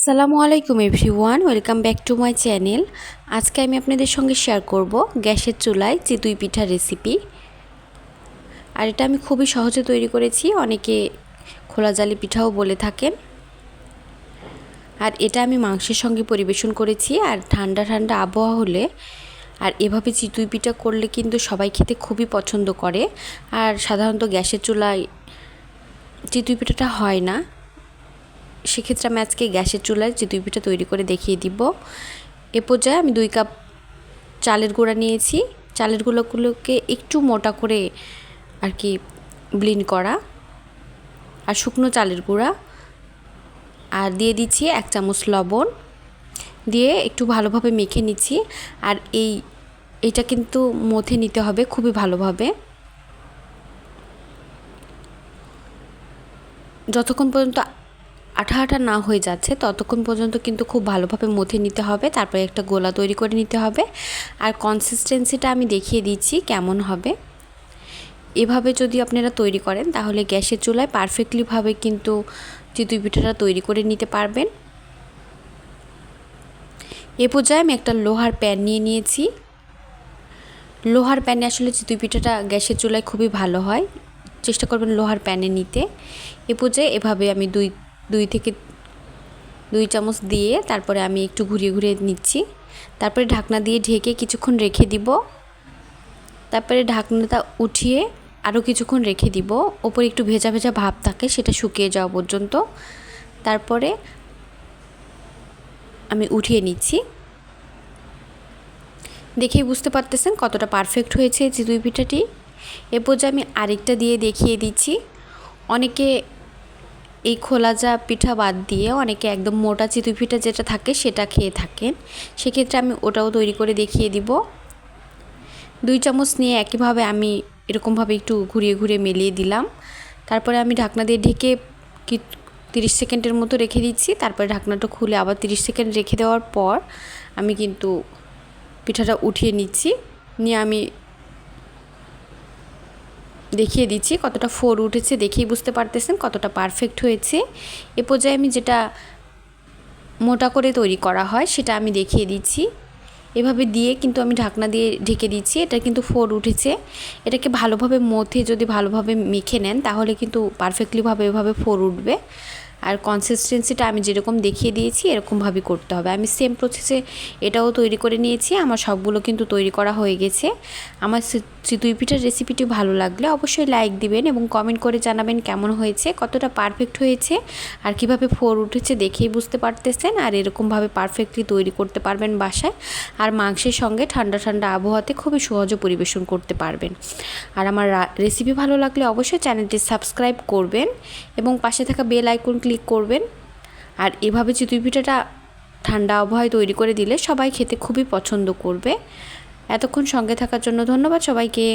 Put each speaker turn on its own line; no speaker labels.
আসসালামু আলাইকুম everyone, welcome back to my channel. আজকে আমি আপনাদের সঙ্গে শেয়ার করব গ্যাসের চুলায় চিতুই পিঠা রেসিপি। আর এটা আমি খুবই সহজে তৈরি করেছি, অনেকে খোলা জালি পিঠাও বলে থাকেন। আর এটা আমি মাংসের সঙ্গে পরিবেশন করেছি, আর ঠান্ডা ঠান্ডা আবহাওয়া হলে, আর এভাবে চিতুই পিঠা করলে কিন্তু সবাই খেতে খুবই পছন্দ করে। আর সাধারণত গ্যাসের চুলায় চিতুই পিঠাটা হয় না সেক্ষেত্রে আমি আজকে গ্যাসের চুলায় চিতুই পিঠা তৈরি করে দেখিয়ে দিব। এ পর্যায়ে আমি দুই কাপ চালের গুঁড়া নিয়েছি। চালের গুঁড়োগুলোকে একটু মোটা করে আর কি ব্লিন করা আর শুকনো চালের গুঁড়া। আর দিয়ে দিচ্ছি এক চামচ লবণ। দিয়ে একটু ভালোভাবে মেখে নিচ্ছি। আর এই, এটা কিন্তু মথে নিতে হবে খুবই ভালোভাবে। যতক্ষণ পর্যন্ত আঠা আঠা না হয়ে যাচ্ছে, ততক্ষণ পর্যন্ত কিন্তু খুব ভালোভাবে মথে নিতে হবে, তারপরে একটা গোলা তৈরি করে নিতে হবে। আর কনসিস্টেন্সিটা আমি দেখিয়ে দিচ্ছি কেমন হবে। এভাবে যদি আপনারা তৈরি করেন, তাহলে গ্যাসের চুলায় পারফেক্টলিভাবে কিন্তু চিতুই পিঠাটা তৈরি করে নিতে পারবেন। এ পর্যায়ে আমি একটা লোহার প্যান নিয়ে নিয়েছি। লোহার প্যানে আসলে চিতুই পিঠাটা গ্যাসের চুলায় খুবই ভালো হয়। চেষ্টা করবেন লোহার প্যানে নিতে। এ পর্যায়ে এভাবে আমি দুই দুই থেকে দুই চামচ দিয়ে তারপরে আমি একটু ঘুরিয়ে ঘুরিয়ে নিচ্ছি। তারপরে ঢাকনা দিয়ে ঢেকে কিছুক্ষণ রেখে দিব। তারপরে ঢাকনাটা উঠিয়ে আরও কিছুক্ষণ রেখে দিব। ওপরে একটু ভেজা ভেজা ভাব থাকে সেটা শুকিয়ে যাওয়া পর্যন্ত। তারপরে আমি উঠিয়ে নিচ্ছি। দেখেই বুঝতে পারতেছেন কতটা পারফেক্ট হয়েছে চিতুই পিঠাটি। এ পর্যায়ে আমি আরেকটা দিয়ে দেখিয়ে দিচ্ছি। অনেকে এই খোলা যা পিঠা বাদ দিয়ে অনেকে একদম মোটা চিতুই পিঠা যেটা থাকে সেটা খেয়ে থাকেন। সেক্ষেত্রে আমি ওটাও তৈরি করে দেখিয়ে দিব। দুই চামচ নিয়ে একইভাবে আমি এরকমভাবে একটু ঘুরিয়ে ঘুরিয়ে মেলিয়ে দিলাম। তারপরে আমি ঢাকনা দিয়ে ঢেকে কি তিরিশ সেকেন্ডের মতো রেখে দিচ্ছি। তারপরে ঢাকনাটা খুলে আবার তিরিশ সেকেন্ড রেখে দেওয়ার পর আমি কিন্তু পিঠাটা উঠিয়ে নিচ্ছি। নিয়ে আমি দেখিয়ে দিচ্ছি কতটা ফোর উঠেছে দেখেই বুঝতে পারতেছেন, কতটা পারফেক্ট হয়েছে। এ পর্যায়ে আমি যেটা মোটা করে তৈরি করা হয় সেটা আমি দেখিয়ে দিচ্ছি। এভাবে দিয়ে কিন্তু আমি ঢাকনা দিয়ে ঢেকে দিচ্ছি, এটা কিন্তু ফোর উঠেছে। এটাকে ভালোভাবে মথে যদি ভালোভাবে মেখে নেন তাহলে কিন্তু পারফেক্টলিভাবে এভাবে ফোর উঠবে। আর কনসিস্টেন্সিটা আমি যেরকম দেখিয়ে দিয়েছি, এরকমভাবেই করতে হবে। আমি সেম প্রসেসে এটাও তৈরি করে নিয়েছি, আমার সবগুলো কিন্তু তৈরি করা হয়ে গেছে। আমার চিতুই পিঠার রেসিপিটি ভালো লাগলে অবশ্যই লাইক দিবেন এবং কমেন্ট করে জানাবেন কেমন হয়েছে, কতটা পারফেক্ট হয়েছে, আর কীভাবে ফোর উঠেছে দেখেই বুঝতে পারতেছেন, আর এরকমভাবে পারফেক্টলি তৈরি করতে পারবেন বাসায়। আর মাংসের সঙ্গে ঠান্ডা ঠান্ডা আবহাওয়াতে খুবই সহজে পরিবেশন করতে পারবেন। আর আমার রেসিপি ভালো লাগলে অবশ্যই চ্যানেলটি সাবস্ক্রাইব করবেন এবং পাশে থাকা বেল আইকন ক্লিক করবেন। আর এভাবে চিতই পিঠাটা ঠান্ডা আবহাওয়ায় তৈরি করে দিলে সবাই খেতে খুবই পছন্দ করবে। এতক্ষণ সঙ্গে থাকার জন্য ধন্যবাদ সবাইকে।